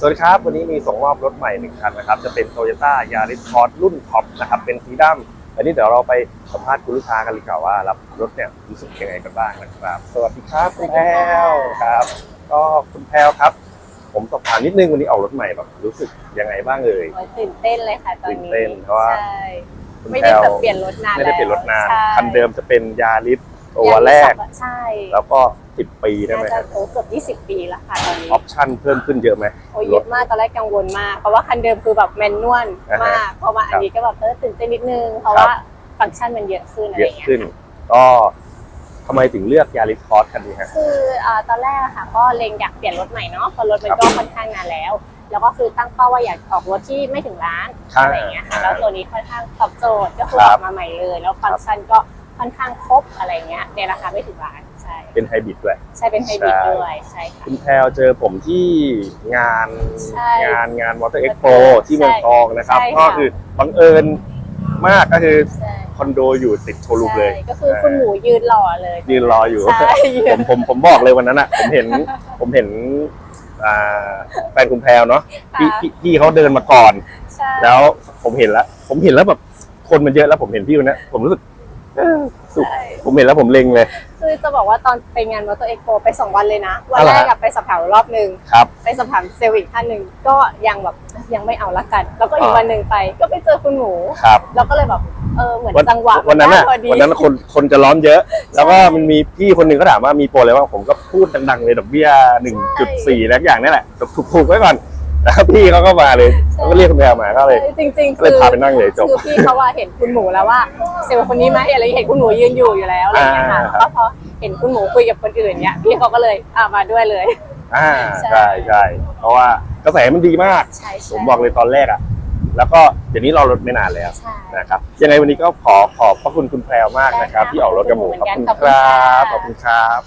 สวัสดีครับ วันนี้มีส่งมอบรถใหม่หนึ่งคันนะครับ จะเป็น Toyota Yaris Cross รุ่นท็อปนะครับ เป็นสีดำอันนี้เดี๋ยวเราไปสัมภาษณ์คุณลูกค้ากันเลยดีกว่าว่ารับรถเนี่ยรู้สึกยังไงกันบ้างนะครับ สวัสดีครับคุณแพรวครับ ก็คุณแพรวครับ ผมสอบถามนิดนึงวันนี้ออกรถใหม่แบบรู้สึกยังไงบ้างเอ่ย โอ้ยตื่นเต้นเลยค่ะตอนตื่นนี้เต้นเพราะว่า ใช่ คุณไม่แพรได้วแบบเปลี่ยนรถนานไม่ได้เปลี่ยนรถนาน ใช่คันเดิมจะเป็นยาริส ตัวแรก ใช่แล้วก็สิบปีได้น่าไหมจะโอ้เกือบ20 ปีแล้วค่ะตอนนี้ออปชั่นเพิ่มขึ้นเยอะไหมโอ้ยเยอะมากตอนแรกกังวลมาก เพราะว่าคันเดิมคือแบบแมนนวลอ่าฮะมากเพราะว่าอันนี้ก็แบบเออตื่นเต้นนิดนึง เพราะครับว่าฟังก์ชันมันเยอะขึ้นอะไรเยออะย่างเงี้ยขึ้น ก็ทำไมถึงเลือกยาริสคอร์สคันนี้ฮะคืออ่าตอนแรกอะค่ะ ก็เล็งอยากเปลี่ยนรถใหม่เนาะเพราะรถมันครับก็ค่อนข้างนานแล้ว แล้วก็คือตั้งเป้าว่าอยากออกรถที่ไม่ถึงล้านครับอะไรอย่างเงี้ยค่ะแล้วตัวนี้ค่อนข้างตอบโจทย์ก็คือครัอบอกมาใหม่เลย แล้วฟังก์ชันก็ ค่อนข้างครบอะไรเงี้ยในราคาไม่ถึงล้านใช่เป็นไฮบริดด้วย ใช่เป็นไฮบริดใช่ด้วยใช่ค่ะ คุณแพรวเจอผมที่งานใช่งานงานวอเตอร์เอ็กโปใช่ที่เมืองทองนะครับ ใช่ค่ะ ก็คือบังเอิญมากก็คือใช่คอนโดอยู่ติดโชว์รูมเลยใช่ก็คือคุณหมูยืนรอเลย ยืนรออยู่ ใช่ยืผนมผมผมบอกเลยวันนั้นอะ ผมเห็นผมเห็นอ่าแฟนคุณแพรวเนาะพี่พี่พี่เขาเดินมาก่อน ใช่แล้วผมเห็นแล้ว ผมเห็นแล้วแบบคนมันเยอะแล้วผมเห็นพี่คนนี้ผมรู้สึกเออ สุขใช่ผมเห็นแล้วผมเล็งเลย คือจะบอกว่าตอนไปงานมอเตอร์เอ็กโปไปสองวันเลยนะ วันอะไรแรฮะกกับไปสอบถามรอบหนึ่งครับไปสอบถามเซลล์อีกท่านหนึ่งก็ยังแบบยังไม่เอาละกัน แล้วก็อีกอ่าวันหนึ่งไป ก็ไปเจอคุณหมูครับแล้วก็เลยแบบเออเหมือนวันจังหวะวันนั้นได้อะพอดีวันนั้นคนคนจะร้อนเยอะ แล้วก็มันมีพี่คนหนึ่งก็ถามว่ามีโปรอะไรบ้างผมก็พูดดังๆเลยดอกเบี้ยหนึ่งจุดสี่แล้วอย่างนี่แหละถูกๆไว้ก่อน แล้วพี่เขาก็มาเลยเขาก็เรียกคุณแพรมาก็เลย จริงๆก็เลยพาไปนั่งเลยจบคือพี่เขาว่าเห็นคุณหมูแล้วว่าเซลล์คนนี้ไหมอะไรเห็นคุณหมูยืนอยู่อยู่แล้วอะไรอย่างเงี้ยค่ะอ่าแล้วก็พอเห็นคุณหมูคุยกับคนอื่นเนี้ยพี่เขาก็เลยอ่ามาด้วยเลย อ่าใช่ ใช่ใช่เพราะว่ากระแสมันดีมาก ใช่ใช่ผมบอกเลยตอนแรกอะ แล้วก็เดี๋ยวนี้เราลดไม่นานแล้วใช่นะครับยังไงวันนี้ก็ขอขอบพระคุณคุณแพรวมากนะครับ ได้ค่ะที่ออกรถกับหมูขขออบบคุคุณณเหมือนคกันรับขขออบบคุคุณณคค่ะรับ